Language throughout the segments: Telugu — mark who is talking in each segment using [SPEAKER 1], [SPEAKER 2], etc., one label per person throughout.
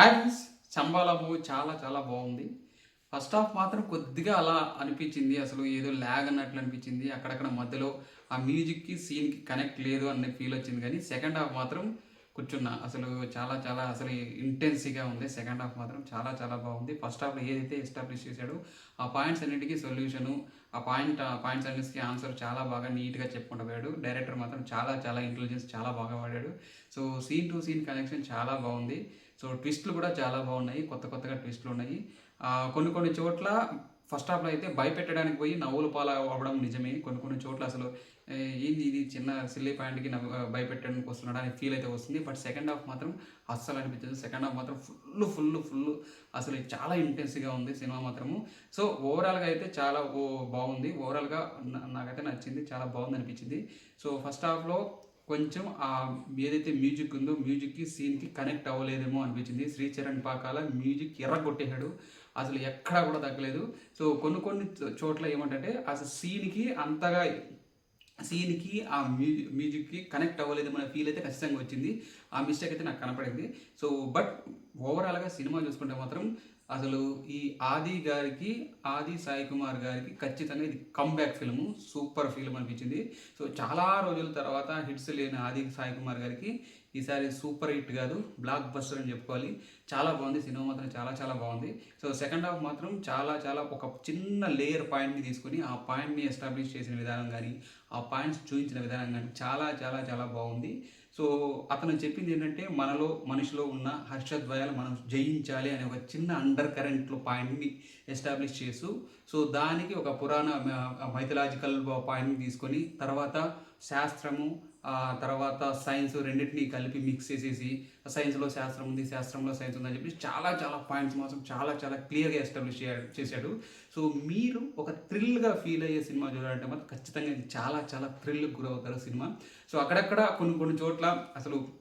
[SPEAKER 1] హాయ్ ఫ్రెండ్స్ చంబాలా మూవీ చాలా చాలా బాగుంది. ఫస్ట్ హాఫ్ మాత్రం కొద్దిగా అలా అనిపించింది అసలు ఏదో ల్యాగ్ అన్నట్లు అనిపించింది. అక్కడక్కడ మధ్యలో ఆ మ్యూజిక్కి సీన్కి కనెక్ట్ లేదు అనే ఫీల్ వచ్చింది. కానీ సెకండ్ హాఫ్ మాత్రం కూర్చున్నా. అసలు చాలా చాలా అసలు ఇంటెన్సీగా ఉంది. సెకండ్ హాఫ్ మాత్రం చాలా చాలా బాగుంది. ఫస్ట్ హాఫ్లో ఏదైతే ఎస్టాబ్లిష్ చేశాడో ఆ పాయింట్స్ అన్నిటికీ సొల్యూషను ఆ పాయింట్ ఆ పాయింట్స్ అన్నిటికీ ఆన్సర్ చాలా బాగా నీట్గా చెప్పుకుంటూ పోయాడు డైరెక్టర్ మాత్రం చాలా చాలా ఇంటెలిజెన్స్ చాలా బాగా వాడాడు. So scene to scene connection చాలా బాగుంది. సో ట్విస్ట్లు కూడా చాలా బాగున్నాయి. కొత్త కొత్తగా ట్విస్ట్లు ఉన్నాయి కొన్ని కొన్ని చోట్ల ఫస్ట్ హాఫ్లో అయితే భయపెట్టడానికి పోయి నవ్వుల పాలు అవ్వడం నిజమే. కొన్ని కొన్ని చోట్ల అసలు ఏంది ఇది చిన్న సిల్లీ పాయింట్కి నవ్వు భయపెట్టడానికి వస్తున్నాడు అని ఫీల్ అయితే వస్తుంది. బట్ సెకండ్ హాఫ్ మాత్రం అస్సలు అనిపించదు. సెకండ్ హాఫ్ మాత్రం ఫుల్ ఫుల్ ఫుల్ అసలు చాలా ఇంటెన్స్గా ఉంది సినిమా మాత్రము. సో ఓవరాల్గా అయితే చాలా ఓ బాగుంది. ఓవరాల్గా నాకైతే నచ్చింది. చాలా బాగుంది అనిపించింది. సో ఫస్ట్ హాఫ్లో కొంచెం ఆ ఏదైతే మ్యూజిక్ ఉందో మ్యూజిక్కి సీన్కి కనెక్ట్ అవ్వలేదేమో అనిపించింది. శ్రీచరణ్ పాకాల మ్యూజిక్ ఎర్ర కొట్టేశాడు అసలు ఎక్కడా కూడా తగ్గలేదు. సో కొన్ని కొన్ని చోట్ల ఏమంటే అసలు సీన్కి అంతగా సీన్కి ఆ మ్యూజిక్ మ్యూజిక్కి కనెక్ట్ అవ్వలేదు మన ఫీల్ అయితే ఖచ్చితంగా వచ్చింది. ఆ మిస్టేక్ అయితే నాకు కనపడింది. సో బట్ ఓవరాల్గా సినిమా చూసుకుంటే మాత్రం అసలు ఈ ఆది గారికి ఆది సాయి కుమార్ గారికి ఖచ్చితంగా ఇది కమ్బ్యాక్ ఫిల్మ్ సూపర్ ఫిల్మ్ అనిపించింది. సో చాలా రోజుల తర్వాత హిట్స్ లేని ఆది సాయి కుమార్ గారికి ఈసారి సూపర్ హిట్ కాదు బ్లాక్ బస్టర్ అని చెప్పుకోవాలి. చాలా బాగుంది సినిమా మాత్రం చాలా చాలా బాగుంది. సో సెకండ్ హాఫ్ మాత్రం చాలా చాలా ఒక చిన్న లేయర్ పాయింట్ని తీసుకొని ఆ పాయింట్ని ఎస్టాబ్లిష్ చేసిన విధానం కానీ ఆ పాయింట్స్ చూపించిన విధానం కానీ చాలా చాలా చాలా బాగుంది. సో అతను చెప్పింది ఏంటంటే మనలో మనిషిలో ఉన్న హర్షద్వయాలు మనం జయించాలి అనే ఒక చిన్న అండర్ కరెంట్లో పాయింట్ని ఎస్టాబ్లిష్ చేస్తూ సో దానికి ఒక పురాణ మైథలాజికల్ పాయింట్ని తీసుకొని తర్వాత శాస్త్రము తర్వాత సైన్స్ రెండింటిని కలిపి మిక్స్ చేసేసి సైన్స్లో శాస్త్రం ఉంది శాస్త్రంలో సైన్స్ ఉందని చెప్పి చాలా చాలా పాయింట్స్ మాత్రం చాలా చాలా క్లియర్గా ఎస్టాబ్లిష్ చేశాడు. సో మీరు ఒక థ్రిల్గా ఫీల్ అయ్యే సినిమా చూడాలంటే మాత్రం ఖచ్చితంగా ఇది చాలా చాలా థ్రిల్కి గురవుతారు సినిమా. సో అక్కడక్కడ కొన్ని కొన్ని చోట్ల అసలు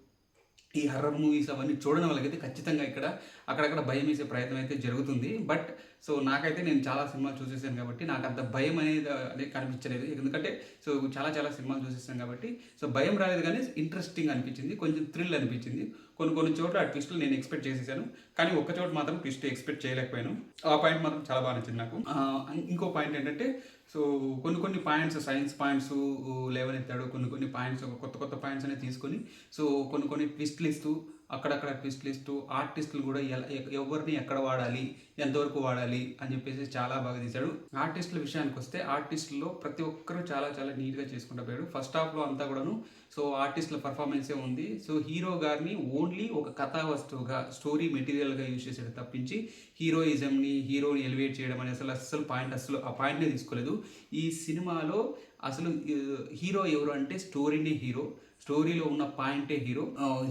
[SPEAKER 1] ఈ హర్రర్ మూవీస్ అవన్నీ చూడడం వాళ్ళకైతే ఖచ్చితంగా ఇక్కడ అక్కడక్కడ భయం వేసే ప్రయత్నం అయితే జరుగుతుంది. బట్ సో నాకైతే నేను చాలా సినిమాలు చూసేసాను కాబట్టి నాకు అంత భయం అనేది అనేది కనిపించలేదు. ఎందుకంటే సో చాలా చాలా సినిమాలు చూసేసాను కాబట్టి సో భయం రాలేదు కానీ ఇంట్రెస్టింగ్ అనిపించింది. కొంచెం థ్రిల్ అనిపించింది. కొన్ని కొన్ని చోట్ల ఆ ట్విస్ట్లు నేను ఎక్స్పెక్ట్ చేసేసాను. కానీ ఒక్క చోట మాత్రం ట్విస్ట్ ఎక్స్పెక్ట్ చేయలేకపోయాను. ఆ పాయింట్ మాత్రం చాలా బాగా నచ్చింది నాకు. ఇంకో పాయింట్ ఏంటంటే సో కొన్ని కొన్ని పాయింట్స్ సైన్స్ పాయింట్స్ లేవనెత్తాడు కొన్ని కొన్ని పాయింట్స్ కొత్త కొత్త పాయింట్స్ అనేది తీసుకొని సో కొన్ని కొన్ని ట్విస్ట్లు ఇస్తూ అక్కడక్కడ ట్విస్ట్ ఇస్తూ ఆర్టిస్టులు కూడా ఎలా ఎవరిని ఎక్కడ వాడాలి ఎంతవరకు వాడాలి అని చెప్పేసి చాలా బాగా తీశాడు. ఆర్టిస్టుల విషయానికి వస్తే ఆర్టిస్టుల్లో ప్రతి ఒక్కరూ చాలా చాలా నీట్గా చేసుకుంటూ పోయాడు. ఫస్ట్ హాఫ్లో అంతా కూడాను సో ఆర్టిస్టుల పర్ఫార్మెన్సే ఉంది. సో హీరో గారిని ఓన్లీ ఒక కథా వస్తువుగా స్టోరీ మెటీరియల్గా యూజ్ చేసాడు తప్పించి హీరోయిజంని హీరోని ఎలివేట్ చేయడం అనేది అసలు అస్సలు పాయింట్ అసలు ఆ పాయింట్నే తీసుకోలేదు. ఈ సినిమాలో అసలు హీరో ఎవరు అంటే స్టోరీనే హీరో. స్టోరీలో ఉన్న పాయింటే హీరో.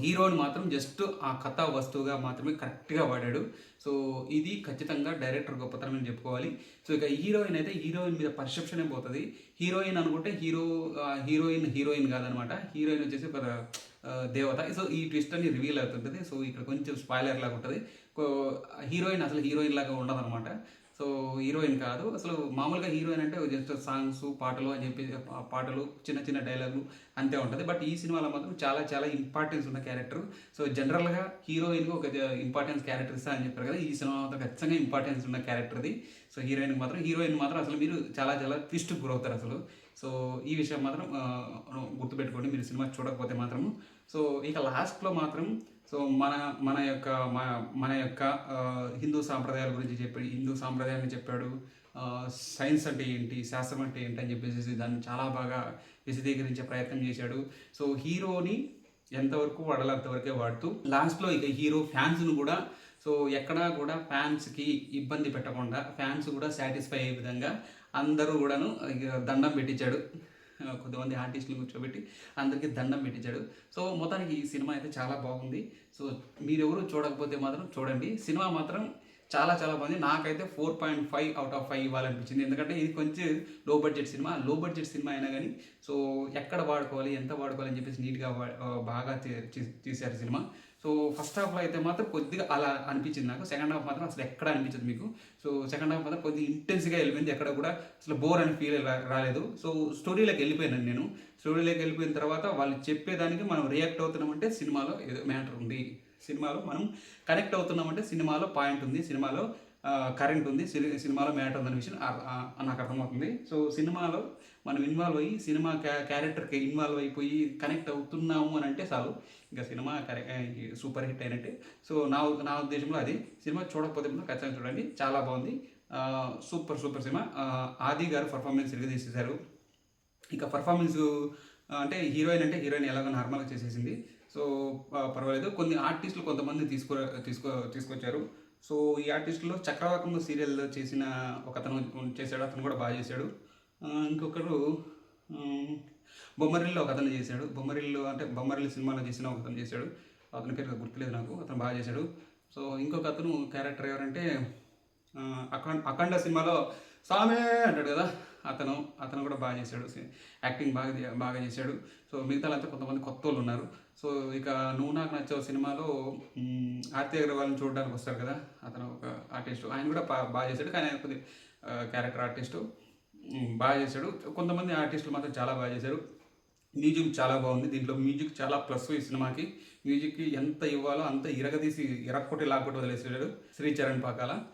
[SPEAKER 1] హీరోని మాత్రం జస్ట్ ఆ కథా వస్తువుగా మాత్రమే కరెక్ట్గా వాడాడు. సో ఇది ఖచ్చితంగా డైరెక్టర్ గొప్పతనం అని చెప్పుకోవాలి. సో ఇక హీరోయిన్ అయితే హీరోయిన్ మీద పర్సెప్షనే పోతుంది. హీరోయిన్ అనుకుంటే హీరో హీరోయిన్ హీరోయిన్ కాదనమాట. హీరోయిన్ వచ్చేసి ఒక దేవత. సో ఈ ట్విస్ట్ అని రివీల్ అవుతుంటుంది. సో ఇక్కడ కొంచెం స్పాయిలర్ లాగా ఉంటుంది. హీరోయిన్ అసలు హీరోయిన్ లాగా ఉండదు అనమాట సో హీరోయిన్ కాదు. అసలు మామూలుగా హీరోయిన్ అంటే జస్ట్ సాంగ్స్ పాటలు అని చెప్పి పాటలు చిన్న చిన్న డైలాగులు అంతే ఉంటుంది. బట్ ఈ సినిమాలో మాత్రం చాలా చాలా ఇంపార్టెన్స్ ఉన్న క్యారెక్టర్ సో జనరల్గా హీరోయిన్కి ఒక ఇంపార్టెన్స్ క్యారెక్టర్ ఇస్తా అని చెప్పారు కదా ఈ సినిమా మాత్రం ఖచ్చితంగా ఇంపార్టెన్స్ ఉన్న క్యారెక్టర్ది సో హీరోయిన్ మాత్రం హీరోయిన్ మాత్రం అసలు మీరు చాలా చాలా ట్విస్ట్ గురవుతారు అసలు. సో ఈ విషయం మాత్రం గుర్తుపెట్టుకోండి. మీరు సినిమా చూడకపోతే మాత్రం సో ఇక లాస్ట్లో మాత్రం సో మన మన యొక్క మన- మన యొక్క హిందూ సాంప్రదాయాల గురించి చెప్పాడు హిందూ సాంప్రదాయాన్ని చెప్పాడు. సైన్స్ అంటే ఏంటి శాస్త్రం అంటే ఏంటి అని చెప్పేసి దాన్ని చాలా బాగా విశదీకరించే ప్రయత్నం చేశాడు. సో హీరోని ఎంతవరకు వాడాలి అంతవరకే వాడుతూ లాస్ట్లో ఇక హీరో ఫ్యాన్స్ను కూడా సో ఎక్కడా కూడా ఫ్యాన్స్కి ఇబ్బంది పెట్టకుండా ఫ్యాన్స్ కూడా సాటిస్ఫై అయ్యే విధంగా అందరూ కూడాను దండం పెట్టించాడు. కొంతమంది ఆర్టిస్టులు కూర్చోబెట్టి అందరికీ దండం పెట్టించాడు. సో మొత్తానికి ఈ సినిమా అయితే చాలా బాగుంది. సో మీరెవరు చూడకపోతే మాత్రం చూడండి. సినిమా మాత్రం చాలా చాలా బాగుంది. నాకైతే four point five out of five ఇవ్వాలనిపించింది. ఎందుకంటే ఇది కొంచెం low budget cinema. Low budget cinema అయినా కానీ సో ఎక్కడ వాడుకోవాలి ఎంత వాడుకోవాలి అని చెప్పేసి నీట్గా బాగా తీ- తీశారు సినిమా. సో ఫస్ట్ హాఫ్లో అయితే మాత్రం కొద్దిగా అలా అనిపించింది నాకు. సెకండ్ హాఫ్ మాత్రం అసలు ఎక్కడ అనిపించదు మీకు. సో సెకండ్ హాఫ్ మాత్రం కొద్దిగా ఇంటెన్స్గా వెళ్ళిపోయింది. ఎక్కడ కూడా అసలు బోర్ అని ఫీల్ రాలేదు. సో స్టోరీలోకి వెళ్ళిపోయినాను నేను. స్టోరీలోకి వెళ్ళిపోయిన తర్వాత వాళ్ళు చెప్పేదానికి మనం రియాక్ట్ అవుతున్నామంటే సినిమాలో ఏదో మ్యాటర్ ఉంది. సినిమాలో మనం కనెక్ట్ అవుతున్నామంటే సినిమాలో పాయింట్ ఉంది. సినిమాలో కరెంట్ ఉంది సిని- సినిమాలో మ్యాటర్ ఉందనే విషయం నాకు అర్థమవుతుంది. సో సినిమాలో మనం ఇన్వాల్వ్ అయ్యి సినిమా క్యా క్యారెక్టర్కి ఇన్వాల్వ్ అయిపోయి కనెక్ట్ అవుతున్నాము అని అంటే చాలు. ఇంకా సినిమా సూపర్ హిట్ అయినట్టే. సో నా నా ఉద్దేశంలో అది. సినిమా చూడకపోతే ఖచ్చితంగా చూడండి. చాలా బాగుంది. సూపర్ సూపర్ సినిమా. ఆది గారు పర్ఫార్మెన్స్ తిరిగి తీసేశారు ఇంకా పర్ఫార్మెన్స్ అంటే హీరోయిన్ అంటే హీరోయిన్ ఎలాగో నార్మల్గా చేసేసింది. సో పర్వాలేదు. కొన్ని ఆర్టిస్టులు కొంతమంది తీసుకో తీసుకో తీసుకొచ్చారు. సో ఈ ఆర్టిస్టులో చక్రవాకంలో సీరియల్ చేసిన ఒక అతను చేశాడు అతను కూడా బాగా చేశాడు. ఇంకొకరు ఉమ్, బొమ్మరిల్లు ఒక అతను చేశాడు. బొమ్మరిల్లు అంటే బొమ్మరిల్లు సినిమాలో చేసిన ఒక అతను చేశాడు. అతని పేరు గుర్తులేదు నాకు అతను బాగా చేశాడు. సో ఇంకొక అతను క్యారెక్టర్ ఎవరంటే అఖండ అఖండ సినిమాలో సామే అంటాడు కదా. అతను అతను కూడా బాగా చేశాడు. యాక్టింగ్ బాగా బాగా చేశాడు. సో మిగతా అంతా కొంతమంది కొత్త వాళ్ళు ఉన్నారు. సో ఇక నువ్వు నాకు నచ్చావు సినిమాలో ఆర్తి అగ్రవాల్ని చూడడానికి వస్తారు కదా అతను ఒక ఆర్టిస్ట్. ఆయన కూడా బాగా చేశాడు. కానీ ఆయన కొద్ది క్యారెక్టర్ ఆర్టిస్టు. బాగా చేశాడు. కొంతమంది ఆర్టిస్టులు మాత్రం చాలా బాగా చేశారు. మ్యూజిక్ చాలా బాగుంది. దీంట్లో మ్యూజిక్ చాలా ప్లస్ ఈ సినిమాకి. మ్యూజిక్కి ఎంత ఇవ్వాలో అంత ఇరగదీసి ఇరక్కొట్టి లాక్కొట్టి వదిలేసాడు. శ్రీ చరణ్ పాకాల.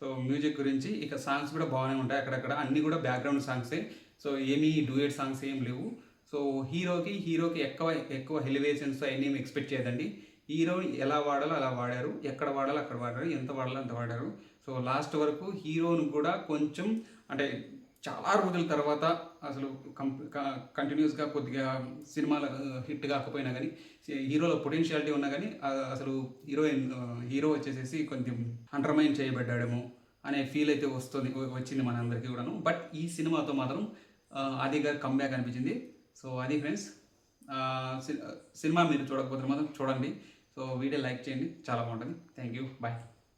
[SPEAKER 1] సో మ్యూజిక్ గురించి ఇక సాంగ్స్ కూడా బాగానే ఉంటాయి అక్కడక్కడ. అన్నీ కూడా బ్యాక్గ్రౌండ్ సాంగ్సే సో ఏమీ డూయట్ సాంగ్స్ ఏం లేవు. సో హీరోకి హీరోకి ఎక్కువ ఎక్కువ ఎలివేషన్స్ అవన్నీ ఏమి ఎక్స్పెక్ట్ చేయదండి. హీరో ఎలా వాడాలో అలా వాడారు. ఎక్కడ వాడాలో అక్కడ వాడారు. ఎంత వాడాలో అంత వాడారు. సో లాస్ట్ వరకు హీరోను కూడా కొంచెం అంటే చాలా రోజుల తర్వాత అసలు కం కంటిన్యూస్గా కొద్దిగా సినిమాలు హిట్ కాకపోయినా కానీ హీరోలో పొటెన్షియాలిటీ ఉన్నా కానీ అసలు హీరోయిన్ హీరో వచ్చేసేసి కొంచెం అండర్మైన్ చేయబడ్డాడేమో అనే ఫీల్ అయితే వస్తుంది వచ్చింది మనందరికీ కూడాను. బట్ ఈ సినిమాతో మాత్రం ఆ, ఆది గారు కమ్బ్యాక్ అనిపించింది. సో అది ఫ్రెండ్స్ సినిమా మీరు చూడకపోతే మాత్రం చూడండి. సో వీడియో లైక్ చేయండి. చాలా బాగుంటుంది. Thank you bye